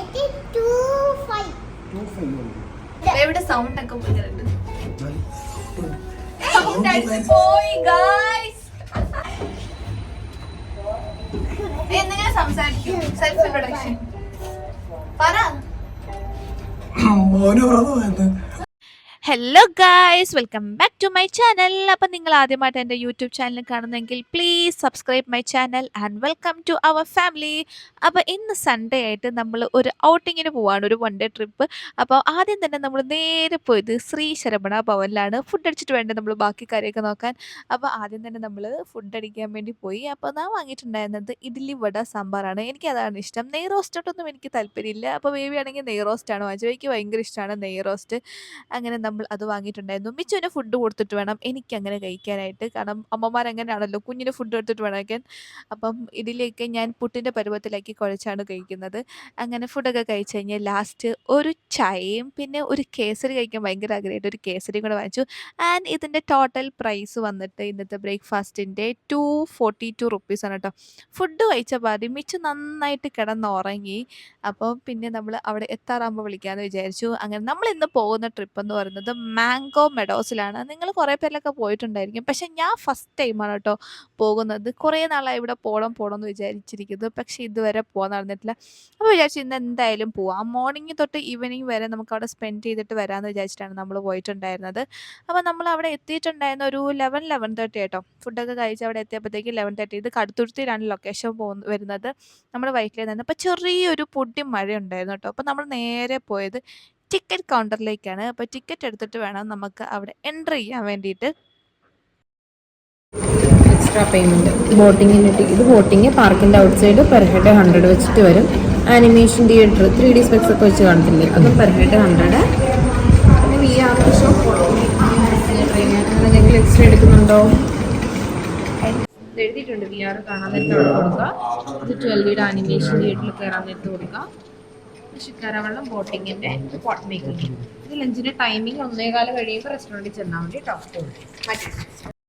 എനിക്ക് to five എവിടെ sound ഒക്കെ പോയിട്ടുണ്ട്? പോയി ഗായ്സ് എന്തെങ്കിലും സംസാരിക്കും? സെൽഫ് ഇൻട്രൊഡക്ഷൻ പറ. മോനോ പറഞ്ഞു hello guys welcome back to my channel അപ്പം നിങ്ങൾ ആദ്യമായിട്ട് എന്റെ യൂട്യൂബ് ചാനൽ കാണുന്നെങ്കിൽ please subscribe my channel and welcome to our family അപ്പോൾ ഇന്ന് സൺഡേ ആയിട്ട് നമ്മൾ ഒരു ഔട്ടിങ്ങിന് പോവാണ് ഒരു വൺ ഡേ ട്രിപ്പ് അപ്പോൾ ആദ്യം തന്നെ നമ്മൾ നേരെ പോയത് ശ്രീ ശരവണ ഭവനിലാണ്. ഫുഡ് അടിച്ചിട്ട് വേണ്ടത് നമ്മൾ ബാക്കി കാര്യമൊക്കെ നോക്കാൻ? അപ്പോൾ ആദ്യം തന്നെ നമ്മൾ ഫുഡ് അടിക്കാൻ വേണ്ടി പോയി. അപ്പോൾ ഞാൻ വാങ്ങിയിട്ടുണ്ടായിരുന്നത് ഇഡ്ഡലി വട സാമ്പാറാണ്. എനിക്ക് അതാണ് ഇഷ്ടം. നെയ് റോസ്റ്റോട്ടൊന്നും എനിക്ക് താല്പര്യമില്ല. അപ്പോൾ ബേബി ആണെങ്കിൽ നെയ് റോസ്റ്റാണ് അജോയ്ക്ക് എനിക്ക് ഭയങ്കര ഇഷ്ടമാണ് നെയ് റോസ്റ്റ് അങ്ങനെ നമ്മൾ അത് വാങ്ങിയിട്ടുണ്ടായിരുന്നു. മിച്ചുവിന് ഫുഡ് കൊടുത്തിട്ട് വേണം എനിക്ക് അങ്ങനെ കഴിക്കാനായിട്ട്. കാരണം അമ്മമാർ അങ്ങനെയാണല്ലോ കുഞ്ഞിന് ഫുഡ് കൊടുത്തിട്ട് വേണം കഴിക്കാൻ അപ്പം ഇതിലേക്ക് ഞാൻ പുട്ടിന്റെ പരുവത്തിലാക്കി കുഴച്ചാണ് കഴിക്കുന്നത്. അങ്ങനെ ഫുഡൊക്കെ കഴിച്ചു കഴിഞ്ഞാൽ ലാസ്റ്റ് ഒരു ചായയും പിന്നെ ഒരു കേസരി കഴിക്കാൻ ഭയങ്കര ആഗ്രഹമായിട്ട് ഒരു കേസരി കൂടെ വാങ്ങിച്ചു. ആൻഡ് ഇതിന്റെ ടോട്ടൽ പ്രൈസ് വന്നിട്ട് ഇന്നത്തെ ബ്രേക്ക്ഫാസ്റ്റിന്റെ ടു ഫോർട്ടി ടു റുപ്പീസാണ് കേട്ടോ ഫുഡ് കഴിച്ച പാതി മിച്ചു നന്നായിട്ട് കിടന്നുറങ്ങി. അപ്പോൾ പിന്നെ നമ്മൾ അവിടെ എത്താറാകുമ്പോൾ വിളിക്കാമെന്ന് വിചാരിച്ചു. അങ്ങനെ നമ്മൾ ഇന്ന് പോകുന്ന ട്രിപ്പ് എന്ന് പറയുന്നത് മാംഗോ മെഡോസിലാണ്. നിങ്ങൾ കുറേ പേരിലൊക്കെ പോയിട്ടുണ്ടായിരിക്കും. പക്ഷെ ഞാൻ ഫസ്റ്റ് ടൈമാണ് കേട്ടോ പോകുന്നത്. കുറേ നാളായി ഇവിടെ പോകണം പോകണം എന്ന് വിചാരിച്ചിരിക്കുന്നത് പക്ഷേ ഇതുവരെ പോകാൻ നടന്നിട്ടില്ല. അപ്പോൾ വിചാരിച്ചു ഇന്ന് എന്തായാലും പോവാം. മോർണിംഗ് തൊട്ട് ഈവനിങ് വരെ നമുക്ക് അവിടെ സ്പെൻഡ് ചെയ്തിട്ട് വരാമെന്ന് വിചാരിച്ചിട്ടാണ് നമ്മൾ പോയിട്ടുണ്ടായിരുന്നത്. അപ്പോൾ നമ്മൾ അവിടെ എത്തിയിട്ടുണ്ടായിരുന്ന ഒരു ലെവൻ ലെവൻ തേർട്ടി ആയിട്ടോ. ഫുഡൊക്കെ കഴിച്ച് അവിടെ എത്തിയപ്പോഴത്തേക്ക് ലെവൻ തേർട്ടി ഇത് കടുത്തുരുത്തിയിലാണ് ലൊക്കേഷൻ പോകുന്ന വരുന്നത്. നമ്മുടെ വൈറ്റിൽ നിന്ന്. അപ്പോൾ ചെറിയൊരു പൊടി മഴ ഉണ്ടായിരുന്നു കേട്ടോ. അപ്പോൾ നമ്മൾ നേരെ പോയത് ടിക്കറ്റ് കൗണ്ടറിലേക്കാണ് അപ്പോൾ ടിക്കറ്റ് എടുത്തിട്ട് വേണം നമുക്ക് അവിടെ എൻട്രി ചെയ്യാൻ വേണ്ടിയിട്ട്. എക്സ്ട്രാ പേയ്മെന്റ് ബോട്ടിങ്ങിന്റെ ഇത് ബോട്ടിങ് പാർക്കിന്റെ outside per head hundred വെച്ചിട്ട് വരും. Animation theatre three D specs ഒക്കെ വെച്ച് കാണത്തില്ലേ അതും പെർ ഹെഡ് ഹൺഡ്രഡ് പിന്നെ എക്സ്ട്രാ എടുക്കുന്നുണ്ടോ? എഴുതിയിട്ടുണ്ട്. വി ആർ കാണാൻ നേരത്തെ കൊടുക്കുക ഇത് ആനിമേഷൻ തിയേറ്ററിൽ കയറാൻ നേരത്തെ കൊടുക്കുക ശിക്കാരവെള്ളം ബോട്ടിങ്ങിന്റെ പോട്ട് മേക്കിംഗ് ഇത് ലഞ്ചിന്റെ ടൈമിംഗ് ഒന്നേകാലം കഴിയുമ്പോൾ റെസ്റ്റോറന്റിൽ ചെന്നാൽ മതി കേട്ടോ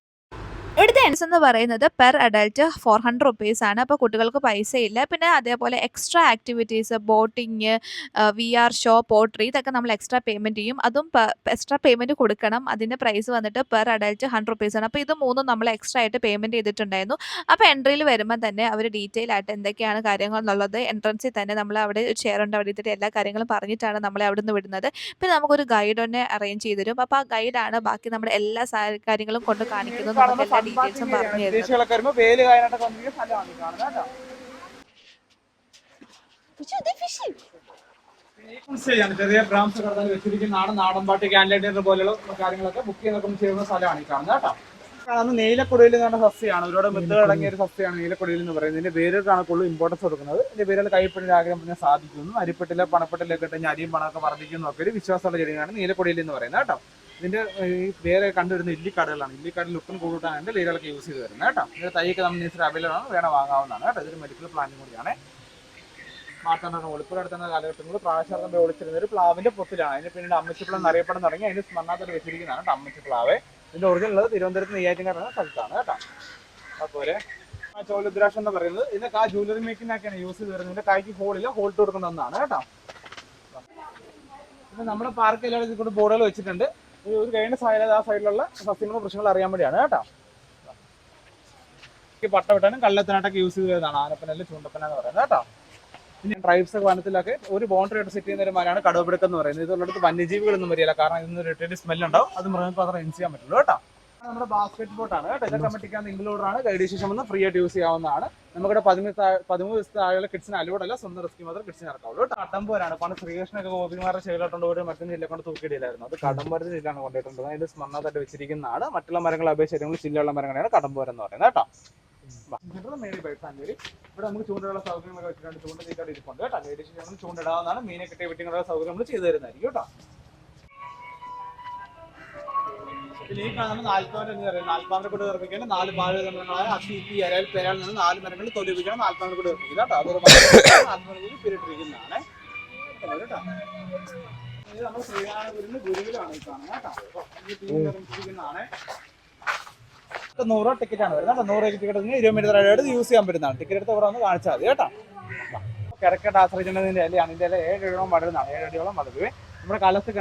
ഇവിടുത്തെ എന്ന് പറയുന്നത് per adult four hundred rupees ആണ്. അപ്പോൾ കുട്ടികൾക്ക് പൈസ ഇല്ല പിന്നെ അതേപോലെ extra activities boating V R show pottery ഇതൊക്കെ നമ്മൾ എക്സ്ട്രാ പേയ്മെന്റ് ചെയ്യും. അതും എക്സ്ട്രാ പേയ്മെന്റ് കൊടുക്കണം. അതിന്റെ പ്രൈസ് വന്നിട്ട് പെർ അഡൽട്ട് ഹൺഡ്രഡ് റുപ്പീസ് ആണ്. അപ്പോൾ ഇത് മൂന്നും നമ്മൾ എക്സ്ട്രാ ആയിട്ട് പേയ്മെന്റ് ചെയ്തിട്ടുണ്ടായിരുന്നു. അപ്പോൾ എൻട്രിയിൽ വരുമ്പോൾ തന്നെ അവർ ഡീറ്റെയിൽ ആയിട്ട് എന്തൊക്കെയാണ് കാര്യങ്ങൾ എന്നുള്ളത് എൻട്രൻസിൽ തന്നെ നമ്മൾ അവിടെ ചെയർ ഉണ്ട്. അവിടെ ഇരുത്തിട്ട് എല്ലാ കാര്യങ്ങളും പറഞ്ഞിട്ടാണ് നമ്മളെ അവിടെ നിന്ന് വിടുന്നത്. പിന്നെ നമുക്കൊരു ഗൈഡ് തന്നെ അറേഞ്ച് ചെയ്ത് തരും. അപ്പോൾ ആ ഗൈഡാണ് ബാക്കി നമ്മുടെ എല്ലാ കാര്യങ്ങളും കൊണ്ട് കാണിക്കുന്നത്. നമുക്ക് എല്ലാ ഡീറ്റെയിൽസും പറഞ്ഞു തരുന്നത് വിദേശികളൊക്കെ വരുമ്പോ വേൽ കായനായിട്ടൊക്കെ വന്നിരിക്കുന്ന സ്ഥലമാണ് ഈ കാണുന്നത് കേട്ടോ. ാണ് ചെറിയ ബ്രാംസ് കടന്നാൽ വെച്ചിരിക്കുന്നതാണ്. നാടൻ പാട്ട് പോലെയുള്ള കാര്യങ്ങളൊക്കെ ബുക്ക് ചെയ്യുന്നൊക്കെ ചെയ്യുന്ന സ്ഥലമാണ് ഈ കാണുന്നത് കേട്ടോ. കാണുന്നത് നീലക്കൊടിയിൽ എന്ന് പറഞ്ഞ സസ്യമാണ് ഒരുപാട് മിത്തുകൾ അടങ്ങിയ ഒരു സസ്യമാണ് നീലക്കൊടിയിൽ എന്ന് പറയുന്നത്. ഇതിന്റെ പേരുകൾക്കാണ് കൂടുതൽ ഇമ്പോർട്ടൻസ് കൊടുക്കുന്നത്. ഇതിന്റെ കൈപ്പിടിന്റെ ആഗ്രഹം പറഞ്ഞാൽ സാധിക്കുന്നു. അരിപ്പെട്ടിലെ പണപ്പെട്ടിലൊക്കെ ഇട്ട് അരിയും പണമൊക്കെ വർദ്ധിക്കുന്നു ഒക്കെ ഒരു വിശ്വാസമുള്ള ചെടിയാണ് നീലക്കൊടിയിൽ എന്ന് പറയുന്നത് കേട്ടോ. ഇതിന്റെ വേറെ കണ്ടുവരുന്ന ഇല്ലിക്കടകളാണ്. ഉപ്പും കൂടുതലാണ് എന്റെ ലീലകളൊക്കെ യൂസ് ചെയ്ത് വരുന്നത് കേട്ടോ. ഇതിന്റെ തൈയൊക്കെ നമ്മൾ നേച്ചർ അവൈലബിൾ ആണ്. വേണം വാങ്ങാവുന്നതാണ് കേട്ടോ. ഇതൊരു മെഡിക്കൽ പ്ലാന്റും കൂടിയാണ്. മാറ്റാണ്ടാണ് ഒളിപ്പുര അടുത്തുന്ന കാലഘട്ടങ്ങളിൽ പ്രാവശ്യം ഒളിച്ചിരുന്ന ഒരു പ്ലാവിന്റെ പൊത്തിലാണ് അതിന് പിന്നീട് അമ്മച്ചിപ്പിളം എന്നറിയപ്പെടുന്ന തുടങ്ങി. അതിന് സ്മരണാത്തോട് വെച്ചിരിക്കുന്നതാണ് കേട്ടോ അമ്മച്ചിപ്ലാവ് ഇതിന്റെ ഒറിജിനൽ ഉള്ളത് തിരുവനന്തപുരത്ത് നെയ്യാറ്റിൻകാർ എന്ന സ്ഥലത്താണ് കേട്ടോ. അതുപോലെ ആ എന്ന് പറയുന്നത് ഇതിന്റെ ആ ജ്വല്ലറി മേക്കിനൊക്കെയാണ് യൂസ് ചെയ്ത് വരുന്നത്. ഇതിന്റെ കൈക്ക് ഹോളില്ല ഹോൾട്ട് കൊടുക്കുന്നതാണ് കേട്ടോ. നമ്മുടെ പാർക്ക് കൂടെ ബോർഡുകൾ വെച്ചിട്ടുണ്ട്. ഒരു കഴിഞ്ഞ സൈഡിൽ ആ സൈഡിലുള്ള സസ്യങ്ങളും പ്രശ്നങ്ങൾ അറിയാൻ വേണ്ടിയാണ് കേട്ടോ. പട്ട വിട്ടാനും കള്ളത്തിനായിട്ടൊക്കെ യൂസ് ചെയ്ത് വരുന്നതാണ് ആനപ്പനല്ല ചൂണ്ടപ്പന എന്ന് പറയുന്നത് കേട്ടോ. പിന്നെ ട്രൈബ്സ് വനത്തിലൊക്കെ ഒരു ബോണ്ടറി ആയിട്ട് സെറ്റ് ചെയ്യുന്ന ഒരു മരമാണ് എന്ന് പറയുന്നത്. ഇതുള്ളിടത്ത് വന്യജീവികളൊന്നും വരില്ല കാരണം ഇതിന് റിട്ടേൺ സ്മെല്ലുണ്ടാവും അത് മൃഗങ്ങൾക്ക് മാത്രമേ എൻസ് ചെയ്യാൻ പറ്റുള്ളൂ കേട്ടോ. നമ്മുടെ ബാസ്കറ്റ് ബോട്ടാണ് കേട്ടോ. ഇതൊക്കെ മറ്റിക്കാൻ ഇൻക്ലൂഡർ ആണ്. ഗൈഡ് ശേഷം വന്ന് ഫ്രീ ആയിട്ട് യൂസ് ചെയ്യാവുന്നതാണ്. നമുക്കിവിടെ പതിമൂന്ന് പതിമൂന്ന് ദിവസത്തെ താഴെയുള്ള കിഡ്സിന് അലോഡ് അല്ല. സ്വന്തം റിസ്കി മാത്രം കിഡ്സിന് ഇറക്കാവുള്ളൂ കേട്ടോ. കടമ്പോരാണ് പണ്ട് ശ്രീകൃഷ്ണൊക്കെ ഗോപിമാരുടെ ശൈലോട്ടുണ്ട് ഒരു മറ്റൊന്നും ജില്ല കൊണ്ട് തൂക്കിയിടില്ലായിരുന്നു അത് കടമ്പോരത്തെ ജില്ലാണ് കൊണ്ടുപോയിട്ടുണ്ട് അതിന്റെ സ്മരണത്തായിട്ട് വെച്ചിരിക്കുന്നതാണ്. മറ്റുള്ള മരങ്ങളെ അപേക്ഷിച്ച് ചില്ലുള്ള മരങ്ങളാണ് കടമ്പോരം എന്ന് പറയുന്നത് കേട്ടോ. മെയിൻ ബൈസാഞ്ചേരി ഇവിടെ നമുക്ക് ചൂണ്ടയുള്ള സൗകര്യങ്ങളൊക്കെ വെച്ചിട്ടുണ്ട് ചൂണ്ട തീറ്റായിട്ട് ഇരിപ്പുണ്ട് കേട്ടോ. ലേഡീസ് നമ്മൾ ചൂണ്ടിടാവുന്നതാണ് മീനെ കിട്ടിയ വെട്ടിങ്ങളുടെ സൗകര്യം നമ്മൾ ചെയ്തു തരുന്നതായിരിക്കും കേട്ടോ. പിന്നെ ഈ കാണുന്ന നാൽപ്പാമരം എന്ന് പറയുന്നത്. നാൽപ്പാമരം കൊണ്ട് നിർമ്മിക്കേണ്ട നാല് ബാലതന്ത്രങ്ങളായ അസീപ്പി അരൽ പെരാൽ നിന്ന് നാല് മരങ്ങൾ തൊലിപ്പിക്കണം നാൽപ്പാമരം കൊണ്ട് നിർമ്മിക്കുക കേട്ടോ. അതൊരു നാൽപ്പാമര പിരിട്ടിരിക്കുന്നതാണ്. കേട്ടോ. ഇത് നമ്മൾ കാണുന്നത് നൂറ് ടിക്കറ്റ് ആണ് വരുന്നത്. നൂറ് ടിക്കറ്റ് ഇരുപത് മീറ്റർ യൂസ് ചെയ്യാൻ പറ്റുന്നതാണ്. ടിക്കറ്റ് എടുത്ത് കാണിച്ചാൽ മതി കേട്ടോ. കിടക്കേണ്ട ആശ്രയിച്ചിട്ടുള്ളതിന്റെ ഇലയാണ്. ഇതിന്റെ ഇല ഏഴ് അടിയോളം വളരുന്നതാണ്. ഏഴ് അടിയോളം വളരുവേ. നമ്മുടെ കാലാവസ്ഥ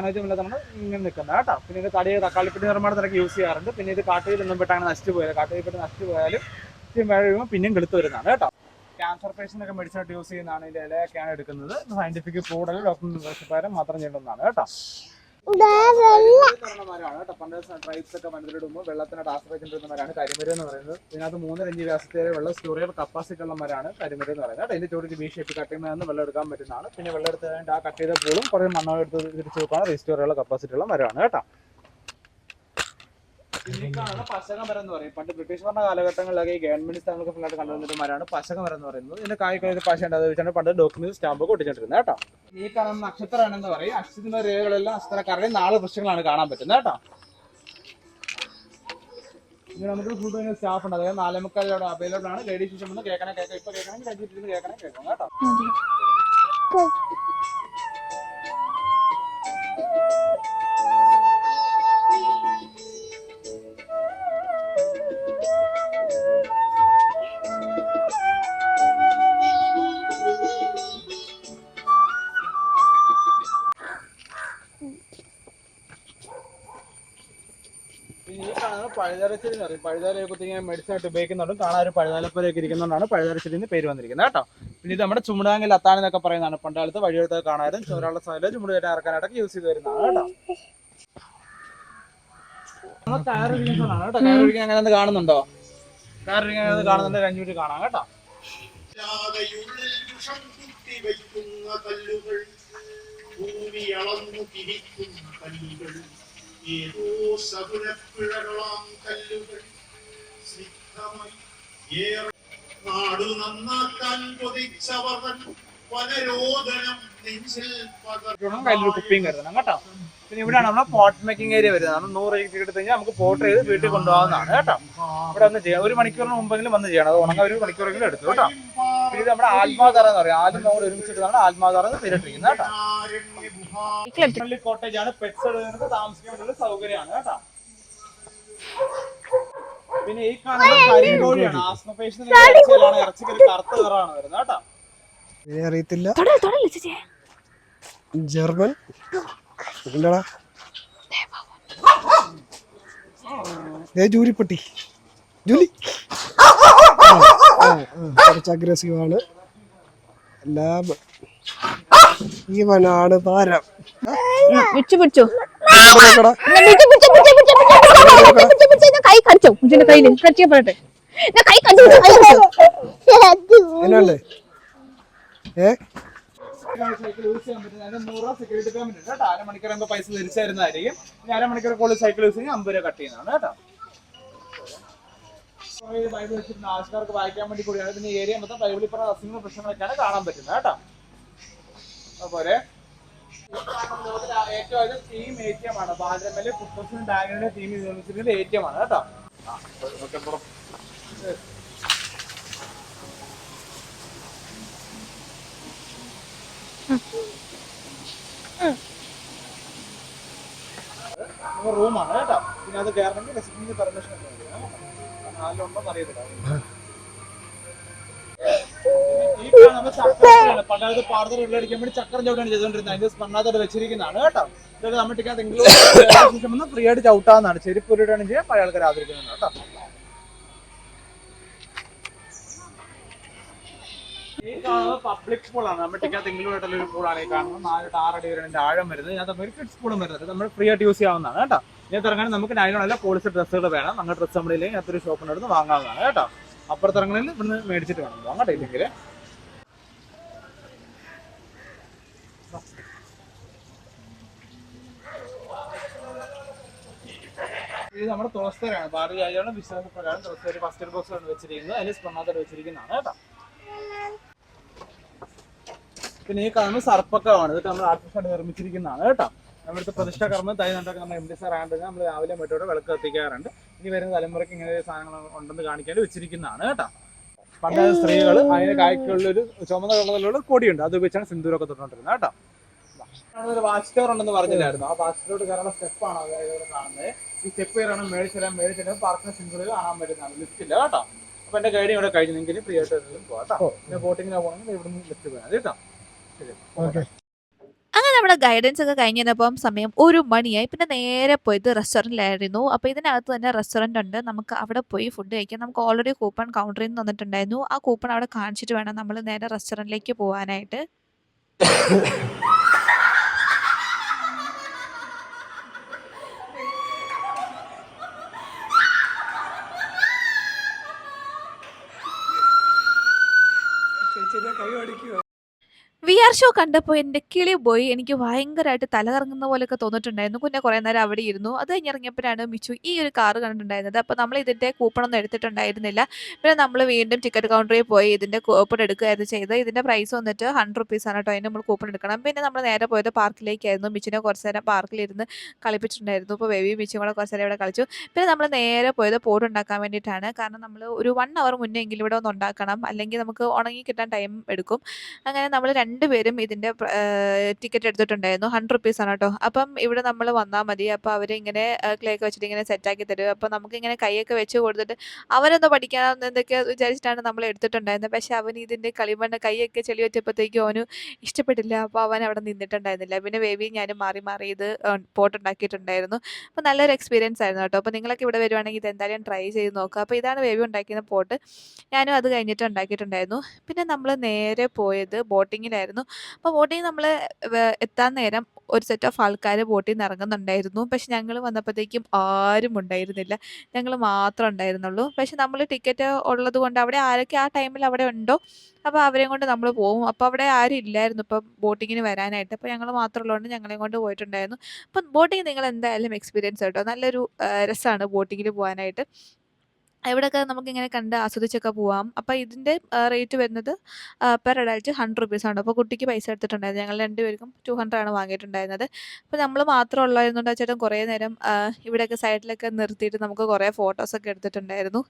നമ്മൾ ഇങ്ങനെ നിൽക്കുന്നത് കേട്ടോ. പിന്നെ ഇത് തടി തക്കാളിപ്പിട്ടി നിർമ്മാണത്തിനൊക്കെ യൂസ് ചെയ്യാറുണ്ട്. പിന്നെ ഇത് കാട്ടുകയിലൊന്നും പെട്ടാണ് നശിച്ചു പോയാൽ കാട്ടുകയിൽ പെട്ട് നശിച്ചു പോയാലും ഇച്ചിരി മഴ വീഴുമ്പോൾ പിന്നെയും കെളുത്ത് വരുന്നതാണ് കേട്ടോ. ക്യാൻസർ പേഷ്യന്റ് ഒക്കെ മെഡിസിൻ യൂസ് ചെയ്യുന്നതാണ് ഇതിന്റെ ഇലയൊക്കെയാണ് എടുക്കുന്നത്. സയന്റിഫിക് പ്രൂഡൽ ഡോക്ടർ നിർദ്ദേശപ്രകാരം മാത്രം ചെയ്യേണ്ടതാണ് കേട്ടോ. വെള്ളത്തിനായിട്ട് ആശ്രയിച്ചിരുന്ന മരമാണ് കരിമരം എന്ന് പറയുന്നത് ഇതിനകത്ത് മൂന്നര ഇഞ്ച് വ്യാസത്തിൽ വരെ വെള്ളം സ്റ്റോറേജ് കപ്പാസിറ്റി ഉള്ള മരമാണ് കരിമരം എന്ന് പറയുന്നത് കേട്ടോ ഇതിന്റെ ചോടിക്ക് ബി ഷേപ്പ് കട്ടിങ് ചെയ്യുന്നതെന്ന് വെള്ളം എടുക്കാൻ പറ്റുന്നതാണ്. പിന്നെ വെള്ളം എടുത്ത് കഴിഞ്ഞിട്ട് ആ കട്ട് ചെയ്ത പൂളും കുറേ മണ്ണോ എടുത്ത് തിരിച്ചു വെക്കാൻ റീസ്റ്റോറുള്ള കപ്പാസിറ്റി ഉള്ള മരമാണ് കേട്ടോ. പിന്നെ പശകമരം എന്ന് പറയും. പണ്ട് ബ്രിട്ടീഷ് ഭരണ കാലഘട്ടങ്ങളിലൊക്കെ ഈ ഗവൺമെന്റ് സ്ഥാനങ്ങൾക്ക് ഫുള്ളായിട്ട് കണ്ടുവന്നിട്ട് മരമാണ് പശക മരം എന്ന് പറയുന്നത്. ഇതിന്റെ കായ്ക്കൊരു പശ ഉണ്ട് വെച്ചാണ് പണ്ട് ഡോക്യുമെന്റ് സ്റ്റാമ്പ് ഒട്ടിച്ചിട്ടിരുന്നത് കേട്ടോ. ഈ കാണുന്ന നക്ഷത്രമാണ് എന്ന് പറയും അക്ഷരത്തിന്റെ രേഖകളെല്ലാം നക്ഷത്രക്കാരുടെ നാല് വൃക്ഷങ്ങളാണ് കാണാൻ പറ്റുന്നത് കേട്ടോ. ഇനി നമുക്ക് ഫുഡ് സ്റ്റാഫ് ഉണ്ട്. അതായത് നാലേ അവൈലബിൾ ആണ്. ശിശു ഒന്ന് കേൾക്കാം. ഇപ്പൊ കേൾക്കണമെങ്കിൽ കേൾക്കണം കേൾക്കണേ കേൾക്കാം കേട്ടോ. പഴുതരച്ചെടി എന്ന് പറയും. പഴുതര കുത്തിങ്ങനെ മെഡിസിൻ ആയിട്ട് ഉപയോഗിക്കുന്നുണ്ട് കാണാൻ ഒരു പഴുതാലപ്പോലെയൊക്കെ ഇരിക്കുന്നതുകൊണ്ടാണ് പഴുതരച്ചെടി പേര് വന്നിരിക്കുന്നത് കേട്ടോ. പിന്നെ ഇത് നമ്മുടെ ചുമടാങ്കിൽ അത്താൻ എന്നൊക്കെ പറയുന്നതാണ്. പണ്ടാലത്ത് വഴിയെടുത്ത് കാണാനും ചോരാളുടെ സ്ഥലം ചുമട് കയറ്റാൻ ഇറക്കാനായിട്ടൊക്കെ യൂസ് ചെയ്ത് വരുന്നതാണ് കേട്ടോ. സ്ഥലമാണ് കേട്ടോ. കയറിരിക്കാൻ അങ്ങനെ കാണുന്നുണ്ടോ? കയറിരിക്കാൻ അങ്ങനെ കാണുന്നുണ്ട് അഞ്ചു കാണാം കേട്ടോ. കല്ലുകൾ ഭൂമി അളന്നു തിരിക്കുന്ന കല്ലുകൾ ഏതോ സകുലപ്പിഴകളാം കല്ലുകൾ സ്നിഗ്ധമായി ഏറെ നാടു നന്നാക്കാൻ കൊതിച്ചവർ വനരോദനം നെഞ്ചിൽ ഇടണം, കയ്യിലൊരു കുപ്പിയും കരുതണം കേട്ടോ. പിന്നെ ഇവിടെയാണ് നമ്മുടെ പോട്ട് മേക്കിംഗ് ഏരിയ വരുന്നത്. നമ്മൾ നൂറ് ടിക്കറ്റ് എടുത്ത് കഴിഞ്ഞാൽ നമുക്ക് പോട്ട് ചെയ്ത് വീട്ടിൽ കൊണ്ടുപോകാവുന്നതാണ് കേട്ടോ. ഇവിടെ ചെയ്യാം. ഒരു മണിക്കൂറിന് മുമ്പെങ്കിലും വന്ന് ചെയ്യണം. അത് ഉണങ്ങാൻ ഒരു മണിക്കൂറെങ്കിലും എടുത്തു കേട്ടോ. ഇത് നമ്മുടെ ആത്മാതാറ എന്ന് പറയും. ആദ്യം നമ്മൾ ഒരുമിച്ചിട്ടാണ് ആത്മാതാറ എന്ന് പേരിട്ടിരിക്കുന്നത് കേട്ടോ. കോട്ടേജ് ആണ് പെറ്റ്സ് താമസിക്കാൻ വേണ്ടിയുള്ള സൗകര്യമാണ് കേട്ടോ. പിന്നെ ഈ കാണുന്ന കരിങ്കോഴിയാണ് ആസ്മപേഷ്യന് ഇറച്ചിക്കറി കറുത്ത നിറമാണ് വരുന്നത് കേട്ടോ. ഇതിനെ അറിയത്തില്ല. ജർമ്മൻ? ഇല്ലടാ ദേ ജൂലിപ്പട്ടി ജൂലി കുറച്ച് അഗ്രസീവാണ് എല്ലാം ഈവനാണ് താരം പിടിച്ചു. കൈ കടിച്ചോ ഞാൻ കൈ കടിച്ചു കൈ കടിച്ചു എന്നാണ്ടേ ഏ സൈക്കിൾ യൂസ് ചെയ്യാൻ പറ്റുന്ന നൂറ് രൂപ സെക്യൂരിറ്റി പേയ്മെന്റ് ഉണ്ട് കേട്ടോ അരമണിക്കൂർ ആകുമ്പോൾ പൈസ തിരിച്ചു തരുന്നതായിരിക്കും അരമണിക്കൂർ കൂടുതൽ സൈക്കിൾ യൂസ് ചെയ്യുന്ന അമ്പത് രൂപ കട്ട് ചെയ്യുന്നതാണ് കേട്ടോ ബൈബിൾ വെച്ചിരുന്ന ആവശ്യക്കാർക്ക് വായിക്കാൻ വേണ്ടി കൂടിയാണ്. പിന്നെ ഏരിയ മൊത്തം ബൈബിളിൽ പറഞ്ഞ അസുഖങ്ങളും പ്രശ്നങ്ങളൊക്കെയാണ് കാണാൻ പറ്റുന്നത് കേട്ടോ. അതുപോലെ ഏറ്റവും ആണ്. ബാലരമൽ കുട്ടൂസിനും ബാങ്കിന്റെ ടീം എം ആണ് കേട്ടോ. റൂമാണ് കേട്ടോ. പിന്നെ അത് കയറണമെങ്കിൽ പെർമിഷൻ പെർമിഷൻ നാലിലുണ്ടോന്ന് കേട്ടോ. ടിക്കറ്റ് ഫ്രീ ആയിട്ട് ചവിട്ടാവുന്നതാണ്. ചെരുപ്പ് ഉരുട്ടാണ് ചെയ്യാൻ പഴയ ആൾക്കാർ കേട്ടോ. ഈ കാണുന്നത് പബ്ലിക് സ്കൂളാണ് നമ്മുടെ ഇംഗ്ലീഷ് ഒരു സ്കൂളാണ് ഈ കാണുന്നത് നാല് ആറടി വരെ ആഴം വരുന്നത്. ഇതിനകത്ത് ഒരു കിഡ്സ് സ്കൂളും വരുന്നത്. നമ്മൾ ഫ്രീ ആയിട്ട് യൂസ് ചെയ്യാവുന്നതാണ് കേട്ടോ. ഇതിനകത്ത് ഇറങ്ങാൻ നമുക്ക് നൈലോണല്ല പോളിസി ഡ്രസ്സുകൾ വേണം. അങ്ങനെ ഡ്രസ്സ് നമ്മളില്ലെങ്കിൽ ഒരു ഷോപ്പിന്റെ അടുത്ത് വാങ്ങാവുന്നതാണ് കേട്ടോ. അപ്പുറത്തിറങ്ങണമെങ്കിൽ ഇവിടുന്ന് മേടിച്ചിട്ട് വേണം വാങ്ങട്ടെ ഇല്ലെങ്കിൽ. ഇത് നമ്മുടെ തുളസ്തരാണ്. ഭാരതി രാജാവിന്റെ വിശ്വാസ പ്രകാരം തുളസ്തര ഫസ്റ്റ് ബോക്സ് ആണ് വെച്ചിരിക്കുന്നത്. അതിന് സ്പർണാത്തോട് വെച്ചിരിക്കുന്നതാണ് കേട്ടോ. പിന്നെ ഈ കാണുന്നത് സർപ്പക്കമാണ്. ഇതൊക്കെ നമ്മൾ ആർട്ടിഫിഷ്യൽ നിർമ്മിച്ചിരിക്കുന്നതാണ് കേട്ടോ. നമ്മുടെ പ്രതിഷ്ഠ കർമ്മം തൈ നട്ടൊക്കെ നമ്മൾ എം ഡി സാർ ആണ്ട് നമ്മൾ രാവിലെ മറ്റോടെ വിളക്ക് എത്തിക്കാറുണ്ട് ഇനി വരുന്ന തലമുറയ്ക്ക് ഇങ്ങനെ സാധനങ്ങൾ ഉണ്ടെന്ന് കാണിക്കാൻ വെച്ചിരിക്കുന്നതാണ് കേട്ടോ. പണ്ട് സ്ത്രീകൾ അതിന് കായ്ക്കുള്ളൊരു ചുമന്ന കളറിലുള്ള കൊടിയുണ്ട്. അത് വെച്ചാണ് സിന്ദൂരൊക്കെ തൊട്ടുകൊണ്ടിരുന്നത് കേട്ടോ. ഒരു വാച്ച് ടവർ ഉണ്ടെന്ന് പറഞ്ഞില്ലായിരുന്നു? ആ വാച്ച് ടവർ കയറുന്ന സ്റ്റെപ്പാണ് അതായത് കാണുന്നത്. ഈ സ്റ്റെപ്പ് കയറാണ് മേടിച്ചിടാൻ മേടിച്ചിടാൻ പാർക്കിന് സിന്ദൂരിൽ കാണാൻ പറ്റുന്നതാണ്. ലിഫ്റ്റില്ല കേട്ടോ. അപ്പൊ എന്റെ ഗൈഡ് ഇവിടെ കഴിഞ്ഞെങ്കിൽ പ്രിയ പോകാം കേട്ടോ. പിന്നെ ബോട്ടിങ്ങിനാ പോകണമെങ്കിൽ ഇവിടെ ലിഫ്റ്റ് ലെഫ്റ്റ് പോയാൽ കേട്ടോ. ശരി. ഓക്കെ അങ്ങനെ നമ്മുടെ ഗൈഡൻസ് ഒക്കെ കഴിഞ്ഞപ്പം സമയം ഒരു മണിയായി. പിന്നെ നേരെ പോയത് റെസ്റ്റോറന്റിലായിരുന്നു അപ്പോൾ ഇതിനകത്ത് തന്നെ റെസ്റ്റോറന്റ് ഉണ്ട്. നമുക്ക് അവിടെ പോയി ഫുഡ് കഴിക്കാം. നമുക്ക് ഓൾറെഡി കൂപ്പൺ കൗണ്ടറിൽ നിന്ന് തന്നിട്ടുണ്ടായിരുന്നു. ആ കൂപ്പൺ അവിടെ കാണിച്ചിട്ട് വേണം നമ്മൾ നേരെ റെസ്റ്റോറന്റിലേക്ക് പോകാനായിട്ട് ഷോ കണ്ടപ്പോൾ എന്റെ കിളി പോയി. എനിക്ക് ഭയങ്കരമായിട്ട് തലകറങ്ങുന്ന പോലെയൊക്കെ തോന്നിട്ടുണ്ടായിരുന്നു പിന്നെ കുറേ നേരം അവിടെ ഇരുന്നു. അത് കഴിഞ്ഞിറങ്ങിയപ്പോഴാണ് മിച്ചു ഈ ഒരു കാർ കണ്ടിട്ടുണ്ടായിരുന്നത്. അപ്പോൾ നമ്മൾ ഇതിന്റെ കൂപ്പണൊന്നും എടുത്തിട്ടുണ്ടായിരുന്നില്ല. പിന്നെ നമ്മൾ വീണ്ടും ടിക്കറ്റ് കൗണ്ടറിൽ പോയി ഇതിന്റെ കൂപ്പൺ എടുക്കുകയായിരുന്നു ചെയ്തത്. ഇതിന്റെ പ്രൈസ് വന്നിട്ട് ഹൺഡ്രഡ് റുപ്പീസാണ് കേട്ടോ അതിന് നമ്മൾ കൂപ്പൺ എടുക്കണം. പിന്നെ നമ്മൾ നേരെ പോയത് പാർക്കിലേക്കായിരുന്നു. മിച്ചിനെ കുറച്ച് നേരം പാർക്കിലിരുന്ന് കളിപ്പിച്ചിട്ടുണ്ടായിരുന്നു. ഇപ്പോൾ ബേബി മിച്ചും കൂടെ കുറച്ച് നേരം ഇവിടെ കളിച്ചു. പിന്നെ നമ്മൾ നേരെ പോയത് പോട്ട് ഉണ്ടാക്കാൻ വേണ്ടിയിട്ടാണ്. കാരണം നമ്മൾ ഒരു വൺ അവർ മുന്നേ എങ്കിലും ഇവിടെ ഒന്ന് ഉണ്ടാക്കണം. അല്ലെങ്കിൽ നമുക്ക് ഉണങ്ങി കിട്ടാൻ ടൈം എടുക്കും. അങ്ങനെ നമ്മൾ രണ്ടുപേരും ഇതിന്റെ ടിക്കറ്റ് എടുത്തിട്ടുണ്ടായിരുന്നു. ഹൺഡ്രഡ് റുപ്പീസാണ് കേട്ടോ അപ്പം ഇവിടെ നമ്മൾ വന്നാൽ മതി. അപ്പോൾ അവരിങ്ങനെ ക്ലേ ഒക്കെ വെച്ചിട്ട് ഇങ്ങനെ സെറ്റാക്കി തരും. അപ്പോൾ നമുക്കിങ്ങനെ കൈയൊക്കെ വെച്ച് കൊടുത്തിട്ട് അവനൊന്ന് പഠിക്കണം എന്തൊക്കെ വിചാരിച്ചിട്ടാണ് നമ്മൾ എടുത്തിട്ടുണ്ടായിരുന്നത്. പക്ഷേ അവൻ ഇതിന്റെ കളിമണ്ണ് കൈയൊക്കെ ചെളി വെച്ചപ്പോഴത്തേക്കും അവന് ഇഷ്ടപ്പെട്ടില്ല. അപ്പോൾ അവൻ അവിടെ നിന്നിട്ടുണ്ടായിരുന്നില്ല. പിന്നെ ബേബി ഞാൻ മാറി മാറി ഇത് പോട്ട് ഉണ്ടാക്കിയിട്ടുണ്ടായിരുന്നു. അപ്പോൾ നല്ലൊരു എക്സ്പീരിയൻസ് ആയിരുന്നു കേട്ടോ അപ്പോൾ നിങ്ങളൊക്കെ ഇവിടെ വരുവാണെങ്കിൽ ഇത് എന്തായാലും ട്രൈ ചെയ്ത് നോക്കുക. അപ്പോൾ ഇതാണ് ബേബി ഉണ്ടാക്കിയ പോട്ട് ഞാനും അത് കഴിഞ്ഞിട്ട് ഉണ്ടാക്കിയിട്ടുണ്ടായിരുന്നു. പിന്നെ നമ്മൾ നേരെ പോയത് ബോട്ടിങ്ങിലായിരുന്നു അപ്പോൾ ബോട്ടിൽ നമ്മൾ എത്താൻ നേരം ഒരു സെറ്റ് ഓഫ് ആൾക്കാർ ബോട്ടിൽ നിന്ന് ഇറങ്ങുന്നുണ്ടായിരുന്നു. പക്ഷെ ഞങ്ങൾ വന്നപ്പോഴത്തേക്കും ആരും ഉണ്ടായിരുന്നില്ല. ഞങ്ങൾ മാത്രം ഉണ്ടായിരുന്നുള്ളൂ. പക്ഷെ നമ്മൾ ടിക്കറ്റ് ഉള്ളത് കൊണ്ട് അവിടെ ആരൊക്കെ ആ ടൈമിൽ അവിടെ ഉണ്ടോ അപ്പോൾ അവരെയും കൊണ്ട് നമ്മൾ പോകും അപ്പോൾ അവിടെ ആരും ഇല്ലായിരുന്നു ഇപ്പം ബോട്ടിങ്ങിന് വരാനായിട്ട്. അപ്പോൾ ഞങ്ങൾ മാത്രം ഉള്ളതുകൊണ്ട് ഞങ്ങളെയും കൊണ്ട് പോയിട്ടുണ്ടായിരുന്നു. അപ്പം ബോട്ടിങ് നിങ്ങൾ എന്തായാലും എക്സ്പീരിയൻസ് കേട്ടോ നല്ലൊരു രസമാണ് ബോട്ടിങ്ങിൽ പോകാനായിട്ട് ഇവിടെയൊക്കെ നമുക്കിങ്ങനെ കണ്ട് ആസ്വദിച്ചൊക്കെ പോവാം. അപ്പോൾ ഇതിന്റെ റേറ്റ് വരുന്നത് പെർ അഡൾട്ട് ഹൺഡ്രഡ് റുപ്പീസാണ് അപ്പോൾ കുട്ടിക്ക് പൈസ എടുത്തിട്ടുണ്ടായിരുന്നു. ഞങ്ങൾ രണ്ടുപേർക്കും ടു ആണ് വാങ്ങിയിട്ടുണ്ടായിരുന്നത്. അപ്പോൾ നമ്മൾ മാത്രം ഉള്ളതായതുകൊണ്ട് ആ ചേട്ടൻ കുറേ നേരം ഇവിടെയൊക്കെ സൈഡിലൊക്കെ നിർത്തിയിട്ട് നമുക്ക് കുറേ ഫോട്ടോസൊക്കെ എടുത്തിട്ടുണ്ടായിരുന്നു.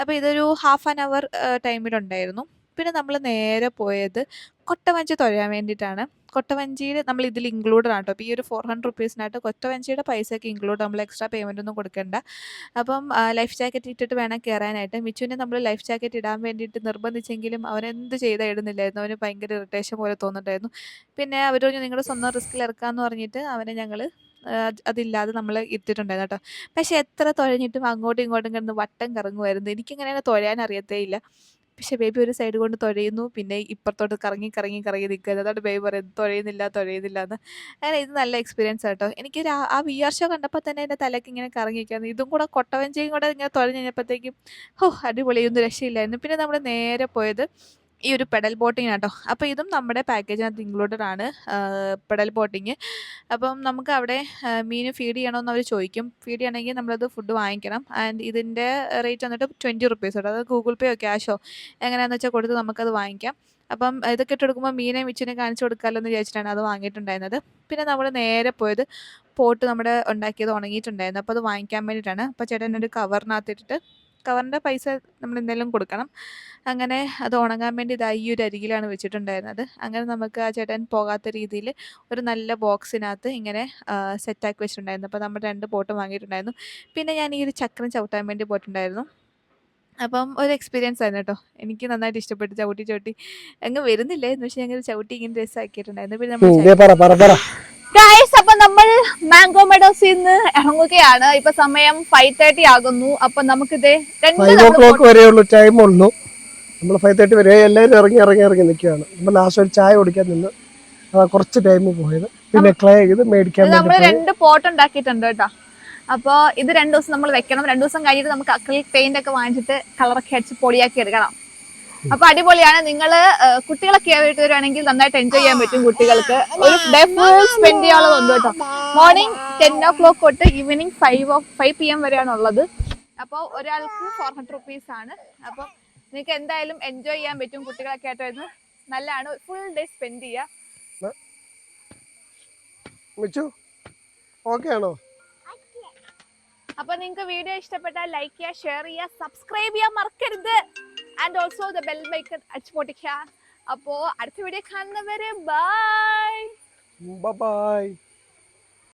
അപ്പോൾ ഇതൊരു ഹാഫ് ആൻ അവർ ടൈമിലുണ്ടായിരുന്നു പിന്നെ നമ്മൾ നേരെ പോയത് കൊട്ടവഞ്ചി തുഴയാൻ വേണ്ടിയിട്ടാണ്. കൊട്ടവഞ്ചിയിൽ നമ്മൾ ഇതിൽ ഇൻക്ലൂഡഡ് ആണ് കേട്ടോ അപ്പോൾ ഈ ഒരു ഫോർ ഹൺഡ്രഡ് റുപ്പീസിനായിട്ട് കൊട്ടവഞ്ചിയുടെ പൈസയൊക്കെ ഇൻക്ലൂഡ് നമ്മൾ എക്സ്ട്രാ പേയ്മെന്റ് ഒന്നും കൊടുക്കേണ്ട. അപ്പം ലൈഫ് ജാക്കറ്റ് ഇട്ടിട്ട് വേണം കയറാനായിട്ട് മിച്ചുവിനെ നമ്മൾ ലൈഫ് ജാക്കറ്റ് ഇടാൻ വേണ്ടിയിട്ട് നിർബന്ധിച്ചെങ്കിലും അവൻ എന്ത് ചെയ്താൽ ഇടുന്നില്ലായിരുന്നു. അവന് ഭയങ്കര ഇറിറ്റേഷൻ പോലെ തോന്നുന്നുണ്ടായിരുന്നു. പിന്നെ അവർ പറഞ്ഞു നിങ്ങളുടെ സ്വന്തം റിസ്കിൽ ഇറക്കാമെന്ന് പറഞ്ഞിട്ട് അവനെ ഞങ്ങൾ അതില്ലാതെ നമ്മൾ ഇട്ടിട്ടുണ്ടായിരുന്നു കേട്ടോ പക്ഷേ എത്ര തുഴഞ്ഞിട്ടും അങ്ങോട്ടും ഇങ്ങോട്ടും കിടന്ന് വട്ടം കറങ്ങുമായിരുന്നു. എനിക്കിങ്ങനെ തുഴയാൻ അറിയത്തേ ഇല്ല പക്ഷെ ബേബി ഒരു സൈഡ് കൊണ്ട് തുഴയുന്നു. പിന്നെ ഇപ്പുറത്തോട്ട് കറങ്ങി കറങ്ങി കറങ്ങി നിൽക്കുന്നത്. അതുകൊണ്ട് ബേബി പറയുന്നത് തുഴയുന്നില്ല തുഴയുന്നില്ല എന്ന്. അങ്ങനെ ഇത് നല്ല എക്സ്പീരിയൻസ് ആട്ടോ എനിക്ക് ആ- വി ആർ ഷോ കണ്ടപ്പോൾ തന്നെ എന്റെ തലയ്ക്ക് ഇങ്ങനെ കറങ്ങി നിൽക്കായിരുന്നു ഇതും കൂടെ കൊട്ടവഞ്ചിയും കൂടെ ഇങ്ങനെ തുഴഞ്ഞ് കഴിഞ്ഞപ്പോഴത്തേക്കും ഓ അടിപൊളി ഒന്നും രക്ഷയില്ലായിരുന്നു. പിന്നെ നമ്മൾ നേരെ പോയത് ഈ ഒരു പെഡൽ ബോട്ടിങ് ആട്ടോ. അപ്പോൾ ഇതും നമ്മുടെ പാക്കേജിനകത്ത് ഇൻക്ലൂഡഡ് ആണ്. പെഡൽ ബോട്ടിങ് അപ്പം നമുക്ക് അവിടെ മീൻ ഫീഡ് ചെയ്യണമെന്ന് അവർ ചോദിക്കും. ഫീഡ് ചെയ്യണമെങ്കിൽ നമ്മളത് ഫുഡ് വാങ്ങിക്കണം. ആൻഡ് ഇതിന്റെ റേറ്റ് വന്നിട്ട് ട്വന്റി റുപ്പീസ് ഉണ്ട് അത് ഗൂഗിൾ പേയോ ക്യാഷോ എങ്ങനെയാണെന്ന് വെച്ചാൽ കൊടുത്ത് നമുക്കത് വാങ്ങിക്കാം. അപ്പം ഇതൊക്കെ ഇട്ടെടുക്കുമ്പോൾ മീനെ മിച്ചിനെ കാണിച്ചു കൊടുക്കാമല്ലോ എന്ന് വിചാരിച്ചിട്ടാണ് അത് വാങ്ങിയിട്ടുണ്ടായിരുന്നത്. പിന്നെ നമ്മൾ നേരെ പോയത് പോട്ട് നമ്മുടെ ഉണ്ടാക്കിയത് ഉണങ്ങിയിട്ടുണ്ടായിരുന്നു. അപ്പോൾ അത് വാങ്ങിക്കാൻ വേണ്ടിയിട്ടാണ്. അപ്പോൾ ചേട്ടൻ ഒരു കവറിനകത്തിട്ടിട്ട് കവറിന്റെ പൈസ നമ്മൾ എന്തെങ്കിലും കൊടുക്കണം. അങ്ങനെ അത് ഉണങ്ങാൻ വേണ്ടി ഇതാ ഈ ഒരു അരികിലാണ് വെച്ചിട്ടുണ്ടായിരുന്നത്. അങ്ങനെ നമുക്ക് ആ ചേട്ടൻ പോകാത്ത രീതിയിൽ ഒരു നല്ല ബോക്സിനകത്ത് ഇങ്ങനെ സെറ്റാക്കി വെച്ചിട്ടുണ്ടായിരുന്നു. അപ്പോൾ നമ്മൾ രണ്ട് ബോട്ട് വാങ്ങിയിട്ടുണ്ടായിരുന്നു. പിന്നെ ഞാൻ ഈ ഒരു ചക്രം ചവിട്ടാൻ വേണ്ടി പോയിട്ടുണ്ടായിരുന്നു. അപ്പം ഒരു എക്സ്പീരിയൻസ് ആയിരുന്നു കേട്ടോ. എനിക്ക് നന്നായിട്ട് ഇഷ്ടപ്പെട്ടു ചവിട്ടി ചവിട്ടി. അങ്ങ് വരുന്നില്ലായിരുന്നു. പക്ഷേ ഞങ്ങൾ ചവിട്ടി ഇങ്ങനെ രസമാക്കിയിട്ടുണ്ടായിരുന്നു പിന്നെ നമ്മൾ ഗൈസ് അപ്പൊ നമ്മൾ മാംഗോ മെഡോസിൽ നിന്ന് ഇറങ്ങുകയാണ്. ഇപ്പൊ സമയം ഫൈവ് തേർട്ടി ആകുന്നു. അപ്പൊ നമുക്കിത് ഇത് ഫൈവ് ഓ ക്ലോക്ക് വരെയുള്ള ടൈം ഉള്ളൂ. നമ്മൾ ഫൈവ് തേർട്ടി വരെ എല്ലാവരും ഇറങ്ങി ഇറങ്ങി ഇറങ്ങി നിൽക്കുകയാണ്. നമ്മൾ ലാസ്റ്റ് ഒരു ചായ കുടിക്കാൻ നിന്ന് കുറച്ച് ടൈം പോയത്. പിന്നെ ക്ലേ ഇത് മേടിക്കാൻ നമ്മൾ രണ്ട് പോട്ട് ഉണ്ടാക്കിയിട്ടുണ്ട് കേട്ടോ. അപ്പൊ ഇത് രണ്ടു ദിവസം നമ്മൾ വെക്കണം. രണ്ടു ദിവസം കഴിഞ്ഞിട്ട് നമുക്ക് അക്രിലിക് പെയിന്റ് ഒക്കെ വാങ്ങിച്ചിട്ട് കളറൊക്കെ അടിച്ച് പൊടിയാക്കി എടുക്കണം. അപ്പൊ അടിപൊളിയാണ്. നിങ്ങൾ കുട്ടികളൊക്കെ ആയിട്ട് വരുവാണെങ്കിൽ നന്നായിട്ട് എൻജോയ് ചെയ്യാൻ പറ്റും കുട്ടികൾക്ക്. ഒരു ഡേ ഫുൾ സ്പെൻഡ് ചെയ്യാനുള്ളത് ഉണ്ട് കേട്ടോ. മോർണിംഗ് ടെൻ ഓ ക്ലോക്ക് തൊട്ട് evening five o five P M വരെയാണ് ഉള്ളത് അപ്പോൾ ഒരാൾക്ക് ഫോർ ഹൺഡ്രഡ് റുപ്പീസ് ആണ്. അപ്പം നിങ്ങൾക്ക് എന്തായാലും എൻജോയ് ചെയ്യാൻ പറ്റും കുട്ടികളൊക്കെ ആയിട്ട് വരുന്നത് നല്ലതാണ്. ഫുൾ ഡേ സ്പെൻഡ് ചെയ്യാം. മിച്ചു ഓക്കെ ആണോ? അപ്പൊ നിങ്ങൾക്ക് വീഡിയോ ഇഷ്ടപ്പെട്ടാൽ ലൈക്ക് ചെയ്യുക ഷെയർ ചെയ്യുക സബ്സ്ക്രൈബ് ചെയ്യാൻ മറക്കരുത്. And also the bell icon അടിച്ചു പൊട്ടിക്കുക അപ്പോ അടുത്ത വീഡിയോ കാണുന്നവരെ ബൈ ബൈ